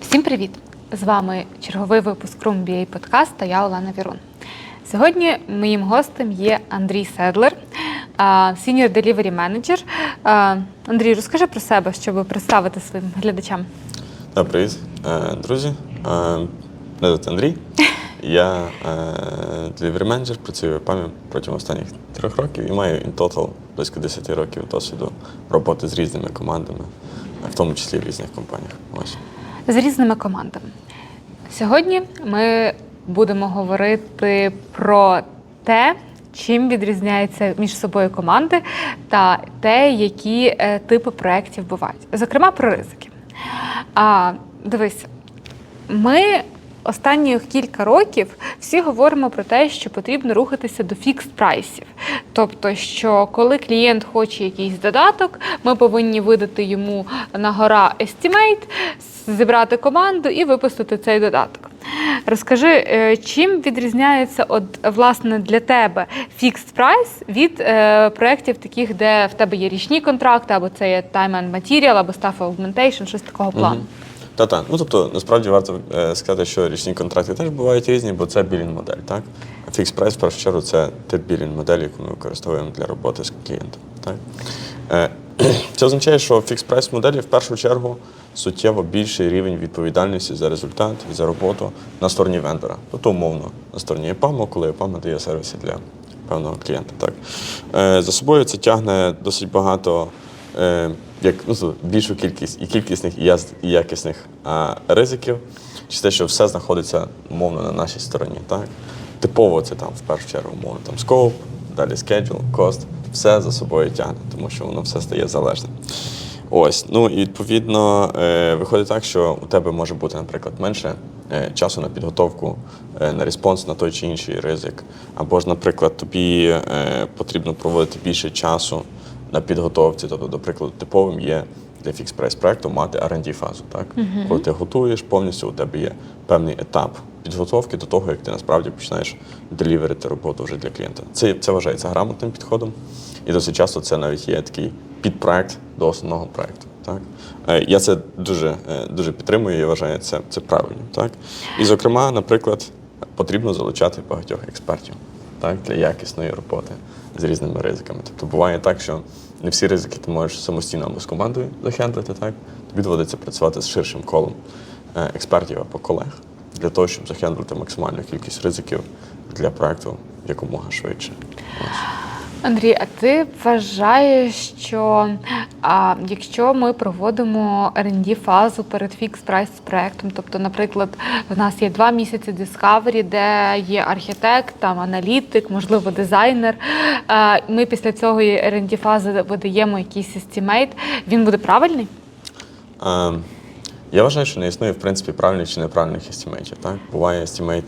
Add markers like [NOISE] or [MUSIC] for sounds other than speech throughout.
Всім привіт! З вами черговий випуск Room BA подкаст та я Олена Вірун. Сьогодні моїм гостем є Андрій Седлер, Senior Delivery Manager. Андрій, розкажи про себе, щоб представити своїм глядачам. Та, привіт, Е, друзі. Е, Мене звати Андрій. [LAUGHS] Я е, delivery менеджер, працюю в ПАМі протягом останніх трьох років і маю in total близько 10 років досвіду роботи з різними командами, в тому числі в різних компаніях. Ось. з різними командами. Сьогодні ми будемо говорити про те, чим відрізняються між собою команди, та те, які е, типи проєктів бувають. Зокрема, про ризики. А, дивись, ми останні кілька років всі говоримо про те, що потрібно рухатися до фікс прайсів. Тобто, що коли клієнт хоче якийсь додаток, ми повинні видати йому на гора estimate, зібрати команду і випустити цей додаток. Розкажи, е, чим відрізняється от, власне для тебе fixed price від е, проєктів таких, де в тебе є річні контракти, або це є time and material, або staff augmentation, щось такого плану. Та-та. Ну тобто, насправді варто е, сказати, що річні контракти теж бувають різні, бо це білінг модель, так? А фікс прайс, в першу чергу, це тип білінг моделі, яку ми використовуємо для роботи з клієнтом. Так? Е, [CLEARS THROAT] Це означає, що фікс прайс моделі в першу чергу суттєво більший рівень відповідальності за результат і за роботу на стороні вендора. Тобто, умовно, на стороні EPAM, коли EPAM дає сервіси для певного клієнта. Так. Е, За собою це тягне досить багато як ну, більшу кількість і кількісних, і якісних а, ризиків, чи те, що все знаходиться умовно на нашій стороні. Так? Типово це там в першу чергу умовно там scope, далі schedule, cost, все за собою тягне, тому що воно все стає залежним. Ось, ну і відповідно е, виходить так, що у тебе може бути, наприклад, менше е, часу на підготовку, е, на респонс на той чи інший ризик. Або ж, наприклад, тобі потрібно проводити більше часу на підготовці. Тобто, до прикладу, типовим є для фікс прайс проекту мати R&D фазу. Так? Коли ти готуєш повністю, у тебе є певний етап підготовки до того, як ти насправді починаєш деліверити роботу вже для клієнта. Це, це вважається грамотним підходом. І досить часто це навіть є такий підпроект до основного проекту. Так? Е, Я це дуже, е, дуже підтримую і вважаю це, це правильно. Так? І, зокрема, наприклад, потрібно залучати багатьох експертів так, для якісної роботи з різними ризиками. Тобто буває так, що не всі ризики ти можеш самостійно або з командою захендлити, так? тобі доводиться працювати з ширшим колом е, експертів або колег для того, щоб захендлити максимальну кількість ризиків для проекту якомога швидше. Ось. Андрій, а ти вважаєш, що а, якщо ми проводимо rd фазу перед фікс прайс проектом, тобто, наприклад, в нас є два місяці Discovery, де є архітект, там аналітик, можливо, дизайнер. а, Ми після цього rd фази видаємо якийсь естімейт, він буде правильний? Е, Я вважаю, що не існує в принципі правильних чи неправильних естімейтів. Так? Буває естімейт,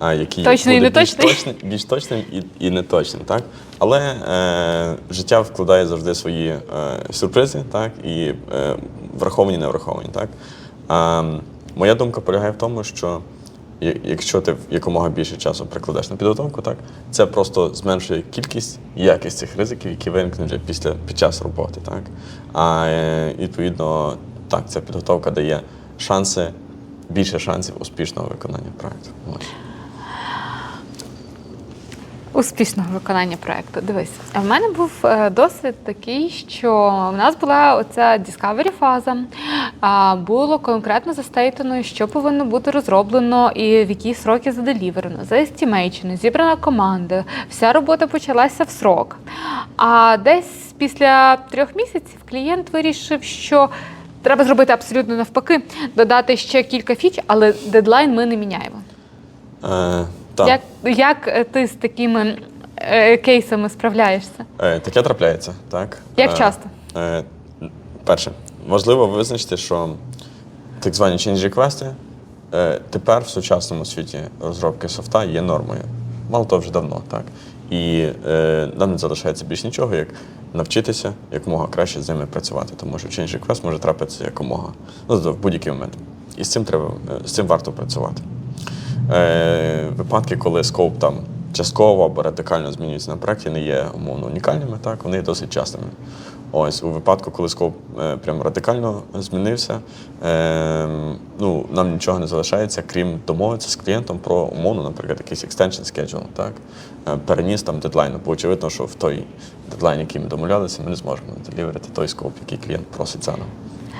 який Точний і буде більш неточний? точним, більш точним і, і неточним. Так? Але е, життя вкладає завжди свої е, сюрпризи, так? і е, враховані, не враховані. Так? А, моя думка полягає в тому, що я- якщо ти якомога більше часу прикладеш на підготовку, так, це просто зменшує кількість і якість цих ризиків, які виникнуть вже після, під час роботи. Так? А е, відповідно, так, ця підготовка дає шанси, більше шансів успішного виконання проекту. Ось. Успішного виконання проекту. Дивись, в мене був е, досвід такий, що в нас була оця discovery фаза. Було конкретно застейтено, що повинно бути розроблено і в які сроки заделіверено, заестімейчено, зібрана команда. Вся робота почалася в срок. А десь після трьох місяців клієнт вирішив, що треба зробити абсолютно навпаки, додати ще кілька фіч, але дедлайн ми не міняємо. Е, так. Як, як е, ти з такими е, кейсами справляєшся? Е, таке трапляється, так? Як Е, часто? Е, перше, важливо визначити, що так звані change request е, тепер в сучасному світі розробки софта є нормою. Мало того, вже давно, так. І е, нам не залишається більш нічого, як навчитися якомога краще з ними працювати, тому що change request може трапитися якомога ну, в будь-який момент. І з цим треба е, з цим варто працювати. Е, випадки, коли скоп там частково або радикально змінюється на проєкті, не є умовно унікальними, так, вони є досить частими. Ось у випадку, коли скоп е, прям радикально змінився, е, ну нам нічого не залишається, крім домовитися з клієнтом про умовно, наприклад, якийсь extension schedule, так е, переніс там дедлайн, бо очевидно, що в той дедлайн, який ми домовлялися, ми не зможемо деліверити той скоп, який клієнт просить за нам.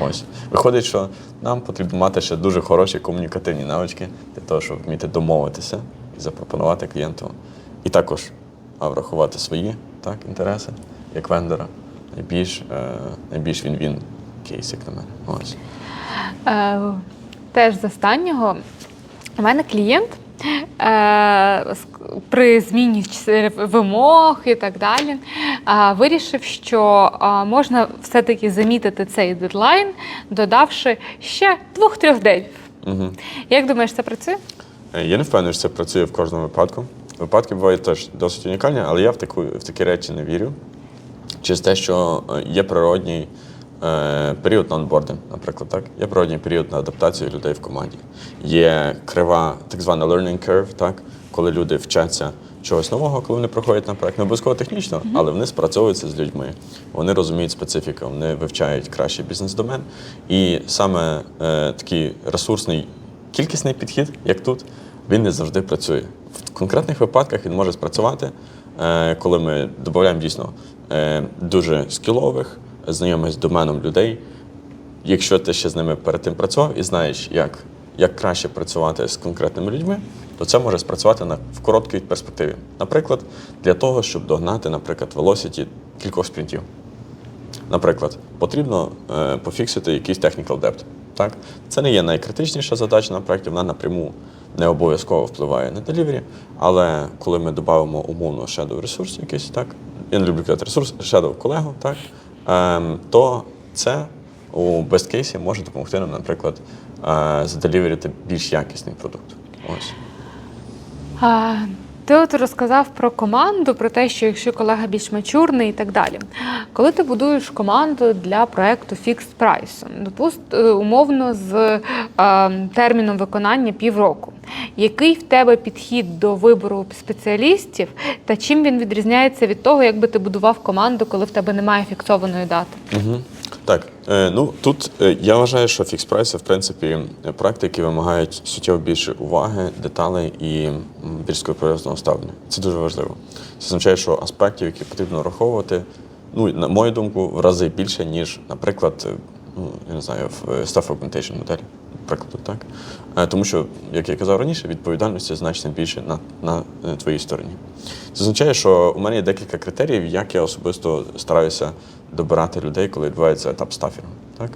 Ось виходить, що нам потрібно мати ще дуже хороші комунікативні навички для того, щоб вміти домовитися і запропонувати клієнту, і також врахувати свої так, інтереси як вендора. Найбільш, е, найбільш він-він кейс, як на мене. Ось. Е, теж з останнього у мене клієнт при зміні вимог і так далі е, вирішив, що е, можна все-таки замітити цей дедлайн, додавши ще двох-трьох девів. Угу. Як думаєш, це працює? Е, Я не впевнений, що це працює в кожному випадку. Випадки бувають теж досить унікальні, але я в, таку, в такі речі не вірю. Через те, що е, є природній е, період на онбординг, наприклад, так? Є природній період на адаптацію людей в команді. Є крива, так звана learning curve, так? коли люди вчаться чогось нового, коли вони проходять на проект. Не обов'язково технічно, але вони спрацьовуються з людьми. Вони розуміють специфіку, вони вивчають кращий бізнес-домен. І саме е, такий ресурсний кількісний підхід, як тут, він не завжди працює. В конкретних випадках він може спрацювати, е, коли ми додаємо дійсно е, дуже скілових, знайомих доменом людей. Якщо ти ще з ними перед тим працював і знаєш, як, як краще працювати з конкретними людьми, то це може спрацювати на, в короткій перспективі. Наприклад, для того, щоб догнати, наприклад, velocity кількох спринтів. Наприклад, потрібно е, пофіксити якийсь technical debt. Так? Це не є найкритичніша задача на проєкті, вона напряму не обов'язково впливає на делівері, але коли ми додамо умовно shadow ресурс якийсь, так, я не люблю казати ресурс, shadow колегу, так, то це у case може допомогти нам, наприклад, е, заделіверити більш якісний продукт. Ось. А, Ти от розказав про команду, про те, що якщо колега більш мачурний і так далі. Коли ти будуєш команду для проекту Fixed Price, допуст, е, умовно з е, терміном виконання півроку, який в тебе підхід до вибору спеціалістів та чим він відрізняється від того, як би ти будував команду, коли в тебе немає фіксованої дати? Угу. Так, е, ну тут е, я вважаю, що фікс прайс в принципі проекти, які вимагають суттєво більше уваги, деталей і більш скрупульозного ставлення. Це дуже важливо. Це означає, що аспектів, які потрібно враховувати, ну на мою думку, в рази більше, ніж, наприклад, е, ну я не знаю, в staff augmentation моделі. Прикладу, так? Е, Тому що, як я казав раніше, відповідальності значно більше на, на е, твоїй стороні. Це означає, що у мене є декілька критеріїв, як я особисто стараюся добирати людей, коли відбувається етап стафінгу. Так?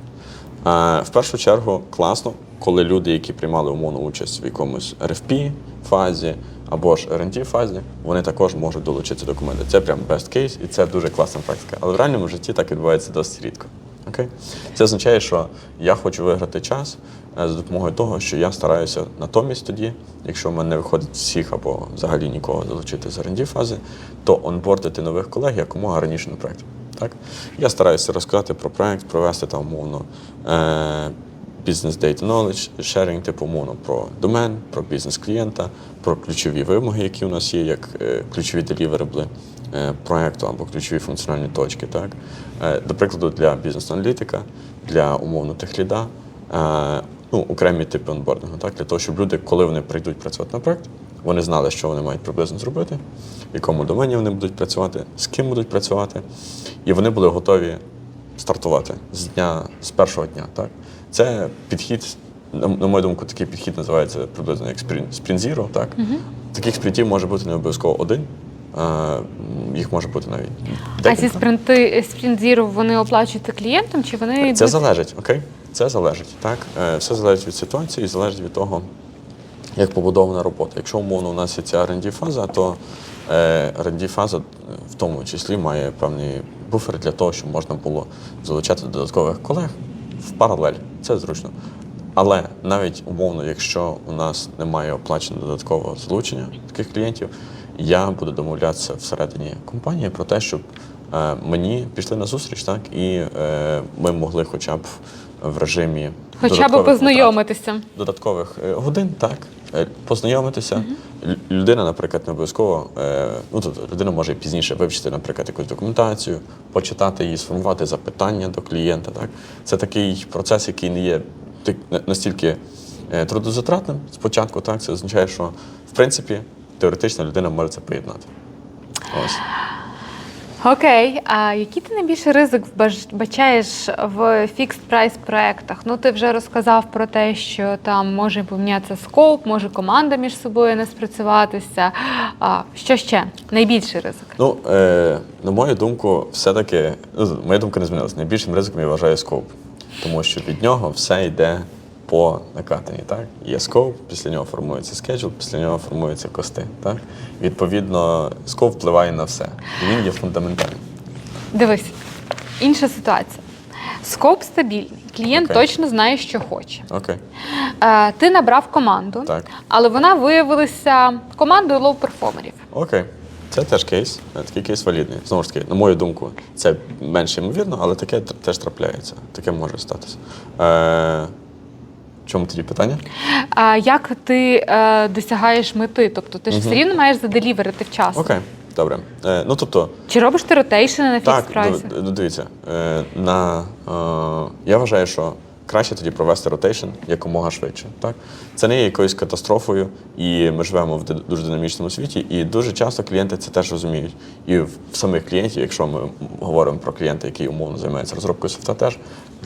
Е, В першу чергу класно, коли люди, які приймали умовну участь в якомусь RFP фазі або ж R&D фазі, вони також можуть долучитися до команди. Це прям best case і це дуже класна практика. Але в реальному житті так відбувається досить рідко. Окей? Це означає, що я хочу виграти час за допомогою того, що я стараюся натомість тоді, якщо в мене не виходить всіх або взагалі нікого залучити з R&D фази, то онбордити нових колег якомога раніше на проєкт. Так? Я стараюся розказати про проєкт, провести там умовно е- Business Data Knowledge, sharing, типу умовно про домен, про бізнес клієнта, про ключові вимоги, які у нас є, як е, ключові деліверабли е, проекту або ключові функціональні точки. Так? Е, До прикладу, для бізнес-аналітика, для умовно техліда, е, ну, окремі типи онбордингу, так? для того, щоб люди, коли вони прийдуть працювати на проект, вони знали, що вони мають приблизно зробити, в якому домені вони будуть працювати, з ким будуть працювати, і вони були готові стартувати з дня з першого дня. Так? Це підхід, на, на мою думку, такий підхід називається приблизно як сприн- спринт зіро. Так? Таких спринтів може бути не обов'язково один, а, їх може бути навіть. А ці декілька. спринти спринт зіру вони оплачуються клієнтом, чи вони Це йдуть- залежить, окей? Це залежить. Так? Е, Все залежить від ситуації залежить від того, як побудована робота. Якщо умовно у нас є ця R&D фаза, то е, R&D фаза е, в тому числі має певний буфер для того, щоб можна було залучати додаткових колег в паралель. Це зручно. Але навіть умовно, якщо у нас немає оплачено додаткового залучення таких клієнтів, я буду домовлятися всередині компанії про те, щоб мені пішли на зустріч, так, і ми могли хоча б в режимі Хоча б додаткових витрат познайомитися. додаткових е, годин, так, е, познайомитися. Лю- Людина, наприклад, не обов'язково, е, ну тут людина може пізніше вивчити, наприклад, якусь документацію, почитати її, сформувати запитання до клієнта. Так. Це такий процес, який не є настільки трудозатратним спочатку. Так. Це означає, що в принципі теоретично людина може це поєднати. Ось. Окей, а який ти найбільший ризик бачаєш в fixed прайс проектах? Ну ти вже розказав про те, що там може помінятися скоп, може команда між собою не спрацюватися. А що ще? Найбільший ризик? Ну, е, на мою думку, все-таки, ну, моя думка не змінилася. Найбільшим ризиком я вважаю скоп, тому що від нього все йде по накатанні. Так? Є скоп, після нього формується скеджул, після нього формуються кости. Так? Відповідно, скоп впливає на все. І він є фундаментальним. Дивись, інша ситуація. Скоп стабільний. Клієнт Окей. точно знає, що хоче. Окей. Е, ти набрав команду, Так. але вона виявилася командою лоу-перформерів. Окей. Це теж кейс, е, такий кейс валідний. Знову ж таки, на мою думку, це менш ймовірно, але таке тр- теж трапляється. Таке може статися. Е, чому тоді питання? А як ти е, досягаєш мети? Тобто ти ж все рівно маєш заделіверити вчасно. Окей, добре. Е, ну тобто, Чи робиш ти ротейшени на так, фікс прайсі? ну, дивіться, е, на, е, я вважаю, що краще тоді провести ротейшн якомога швидше. Так? Це не є якоюсь катастрофою, і ми живемо в ди- дуже динамічному світі, і дуже часто клієнти це теж розуміють. І в в самих клієнтів, якщо ми говоримо про клієнта, який умовно займається розробкою софта, теж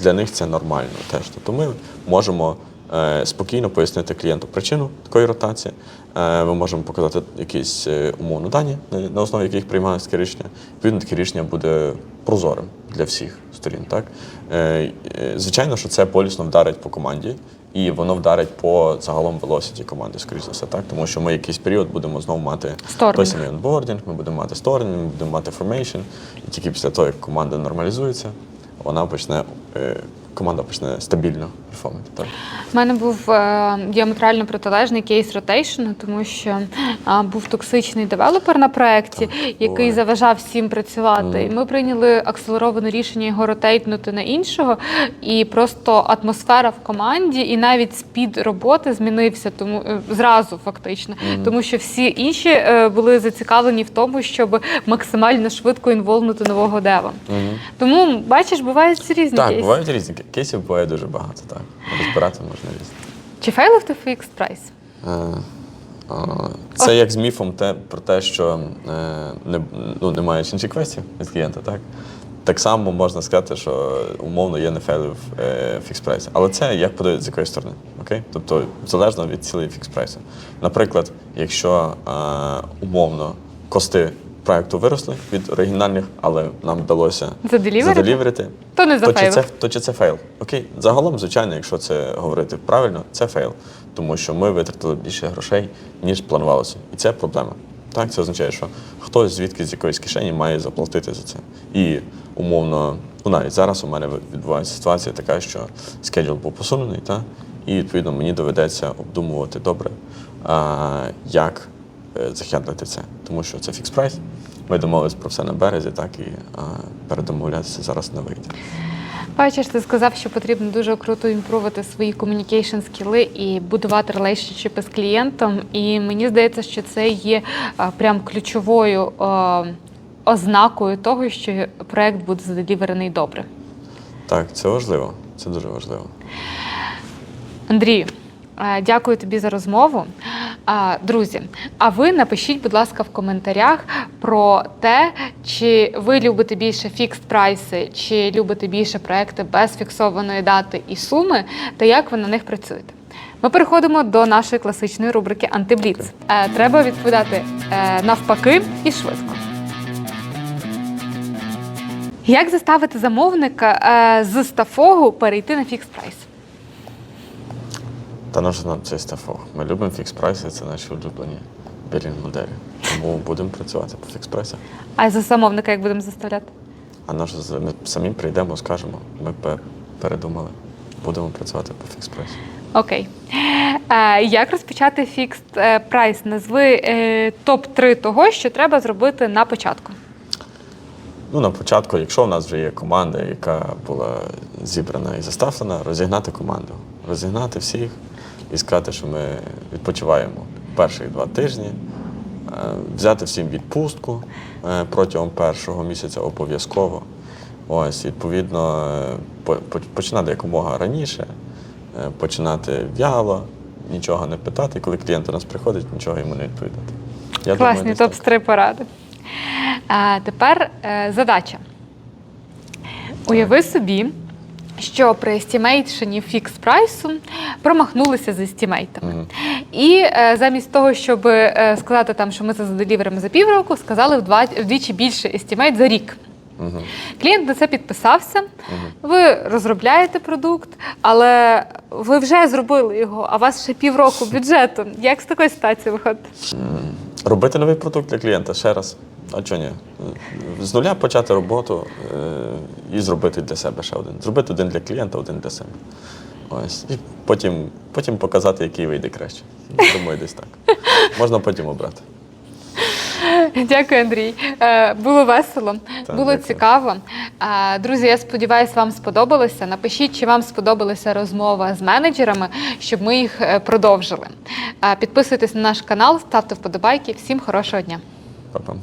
для них це нормально. Теж. Тобто ми можемо е, спокійно пояснити клієнту причину такої ротації. Е, Ми можемо показати якісь е, умовно дані, на- основі яких приймається рішення. Відповідно, таке рішення буде прозорим для всіх сторін. Так? Звичайно, що це болісно вдарить по команді, і воно вдарить по загалом velocity команди, скоріш за все, так? Тому що ми якийсь період будемо знову мати той самий онбордінг, ми будемо мати сторінг, ми будемо мати формейшн, і тільки після того, як команда нормалізується, вона почне. е, Команда почне стабільно перформити. Так? У мене був е, діаметрально протилежний кейс ротейшену, тому що був токсичний девелопер на проєкті, який буває. заважав всім працювати. І ми прийняли акселероване рішення його ротейтнути на іншого. І просто атмосфера в команді, і навіть спід роботи змінився, тому е, зразу фактично, тому що всі інші е, були зацікавлені в тому, щоб максимально швидко інволнути нового дева. Тому бачиш, бувають різні Так, кейси. бувають різні. ке- Кейсів буває дуже багато, так. Розбирати можна різні. Чи фейлив ти фікс прайс? Е, Це як з міфом те, про те, що е, не, ну, немає інші квестів від клієнта, так? Так само можна сказати, що умовно є не фейлив е, фікс прайс. Але це як подають з якої сторони. Окей? Тобто залежно від цілей фікс прайсу. Наприклад, якщо е, умовно кости проекту виросли від оригінальних, але нам вдалося Заделіверити? заделіверити, То не то чи, це, то чи це фейл? Окей, загалом, звичайно, якщо це говорити правильно, це фейл, тому що ми витратили більше грошей, ніж планувалося. І це проблема. Так, це означає, що хтось звідки з якоїсь кишені має заплатити за це. І умовно, ну навіть зараз у мене відбувається ситуація така, що скеджул був посунений, та? і відповідно мені доведеться обдумувати добре, а, як е, захендлити це. Тому що це фікс прайс. Ми домовились про все на березі, так і а, передомовлятися зараз не вийде. Бачиш, ти сказав, що потрібно дуже круто імпровити свої комунікейшн скіли і будувати релейшншіпи з клієнтом. І мені здається, що це є а, прям ключовою а, ознакою того, що проект буде заделіверений добре. Так, це важливо. Це дуже важливо. Андрію, дякую тобі за розмову. Друзі, а ви напишіть, будь ласка, в коментарях про те, чи ви любите більше фікс прайси, чи любите більше проекти без фіксованої дати і суми, та як ви на них працюєте. Ми переходимо до нашої класичної рубрики Антибліц. Е, Треба відповідати е, навпаки і швидко. Як заставити замовника е, з стафогу перейти на фікс прайс? Та наш нам цей стафог. Ми любимо фікс прайси, це наші улюблені білінг моделі. Тому будемо працювати по фікс прайсах. А за замовника як будемо заставляти? А наш ми самі прийдемо, скажемо. Ми передумали. Будемо працювати по фікс прайсу. Окей. Як розпочати фікс прайс? Назви е, топ-3 того, що треба зробити на початку. Ну, на початку, якщо в нас вже є команда, яка була зібрана і заставлена, розігнати команду, розігнати всіх і сказати, що ми відпочиваємо перших два тижні, взяти всім відпустку е, протягом першого місяця обов'язково. Ось, відповідно, е, по- по- починати якомога раніше, е, починати вяло, нічого не питати. Коли клієнт до нас приходить, нічого йому не відповідати. Я Класні топ-3 поради. А, тепер е, задача. Уяви собі, що при естімейшені фікс прайсу промахнулися з естімейтами. Мгм. І е, замість того, щоб е, сказати, там, що ми це заделіверимо за півроку, сказали вдва, вдвічі більше естімейт за рік. Мгм. Клієнт на це підписався, ви розробляєте продукт, але ви вже зробили його, а у вас ще півроку бюджету. Як з такої ситуації виходити? Робити новий продукт для клієнта ще раз. А чого ні? З нуля почати роботу е, і зробити для себе ще один. Зробити один для клієнта, один для себе. Ось. І потім, потім показати, який вийде краще. Думаю, десь так. Можна потім обрати. Дякую, Андрій. Е, Було весело, Так, було дякую. цікаво. Друзі, я сподіваюся, вам сподобалося. Напишіть, чи вам сподобалася розмова з менеджерами, щоб ми їх е, продовжили. Підписуйтесь на наш канал, ставте вподобайки. Всім хорошого дня. Па-пам.